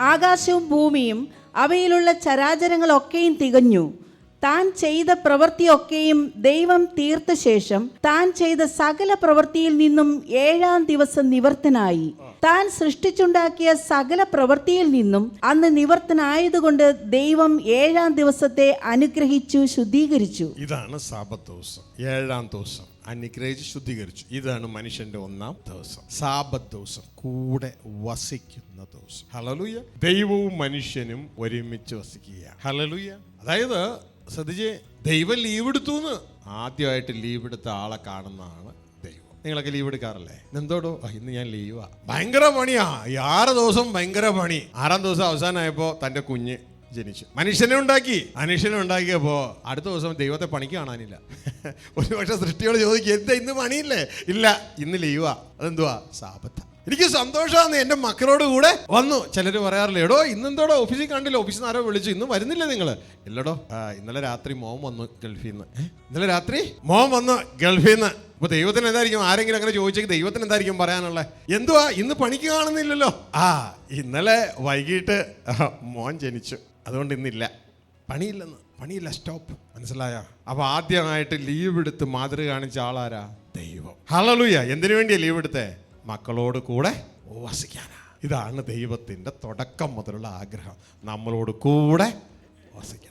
ആകാശവും ഭൂമിയും അവയിലുള്ള ചരാചരങ്ങളൊക്കെയും തികഞ്ഞു. താൻ ചെയ്ത പ്രവൃത്തിയൊക്കെയും ദൈവം തീർത്ത ശേഷം താൻ ചെയ്ത സകല പ്രവൃത്തിയിൽ നിന്നും ഏഴാം ദിവസം നിവർത്തനായി. താൻ സൃഷ്ടിച്ചുണ്ടാക്കിയ സകല പ്രവൃത്തിയിൽ നിന്നും അന്ന് നിവർത്തനായതുകൊണ്ട് ദൈവം ഏഴാം ദിവസത്തെ അനുഗ്രഹിച്ചു ശുദ്ധീകരിച്ചു. ഇതാണ് സാപത്ത് ദിവസം. ഏഴാം ദിവസം. അനുഗ്രഹിച്ച് ശുദ്ധീകരിച്ചു. ഇതാണ് മനുഷ്യന്റെ ഒന്നാം ദിവസം. സാപത്ത് ദിവസം. കൂടെ വസിക്കുന്ന ദിവസം. ഹലലുയ ദൈവവും മനുഷ്യനും ഒരുമിച്ച് വസിക്കുക ഹലലുയ അതായത് ശ്രദ്ധിച്ച് ദൈവം ലീവ് എടുത്തു ആദ്യമായിട്ട് ലീവ് എടുത്ത ആളെ കാണുന്നതാണ് നിങ്ങളൊക്കെ ലീവ് എടുക്കാറല്ലേ? എന്തോടോ ഇന്ന് ഞാൻ ലീവാ ഭയങ്കര പണിയാ. ഈ ആറ് ദിവസം ഭയങ്കര പണി. ആറാം ദിവസം അവസാനമായപ്പോ തന്റെ കുഞ്ഞ് ജനിച്ചു. മനുഷ്യനെ ഉണ്ടാക്കി. മനുഷ്യനെ ഉണ്ടാക്കിയപ്പോ അടുത്ത ദിവസം ദൈവത്തെ പണിക്ക് കാണാനില്ല. ഒരു പക്ഷെ സൃഷ്ടിയോട് ചോദിക്കും എന്താ ഇന്ന് പണിയില്ലേ? ഇല്ല ഇന്ന് ലീവാ അതെന്തുവാ? സാപത്ത. എനിക്ക് സന്തോഷമാണ് എന്റെ മക്കളോട് കൂടെ വന്നു. ചിലർ പറയാറില്ല എടോ ഇന്നെന്തോടോ? ഓഫീസിൽ കണ്ടില്ല. ഓഫീസിൽ നിന്ന് ആരോ വിളിച്ചു. ഇന്ന് വരുന്നില്ല നിങ്ങൾ ഇല്ലടോ. ഇന്നലെ രാത്രി മോം വന്നു ഗൾഫിൽ നിന്ന് ഇന്നലെ രാത്രി മോം വന്നു ഗൾഫിൽ നിന്ന് അപ്പൊ ദൈവത്തിന് എന്തായിരിക്കും? ആരെങ്കിലും അങ്ങനെ ചോദിച്ചെങ്കിൽ ദൈവത്തിന് എന്തായിരിക്കും പറയാനുള്ളത് എന്തുവാ? ഇന്ന് പണിക്ക് കാണുന്നില്ലല്ലോ. ആ ഇന്നലെ വൈകിട്ട് മോൻ ജനിച്ചു. അതുകൊണ്ട് ഇന്നില്ല. പണിയില്ലെന്ന്. പണിയില്ല സ്റ്റോപ്പ്. മനസ്സിലായ? അപ്പൊ ആദ്യമായിട്ട് ലീവ് എടുത്ത് മാതൃക കാണിച്ച ആളാരാ? ദൈവം. ഹലലുയ എന്തിനു വേണ്ടിയാ ലീവ് എടുത്തേ? മക്കളോട് കൂടെ വസിക്കാനാ ഇതാണ് ദൈവത്തിന്റെ തുടക്കം മുതലുള്ള ആഗ്രഹം. നമ്മളോട് കൂടെ വസിക്കാൻ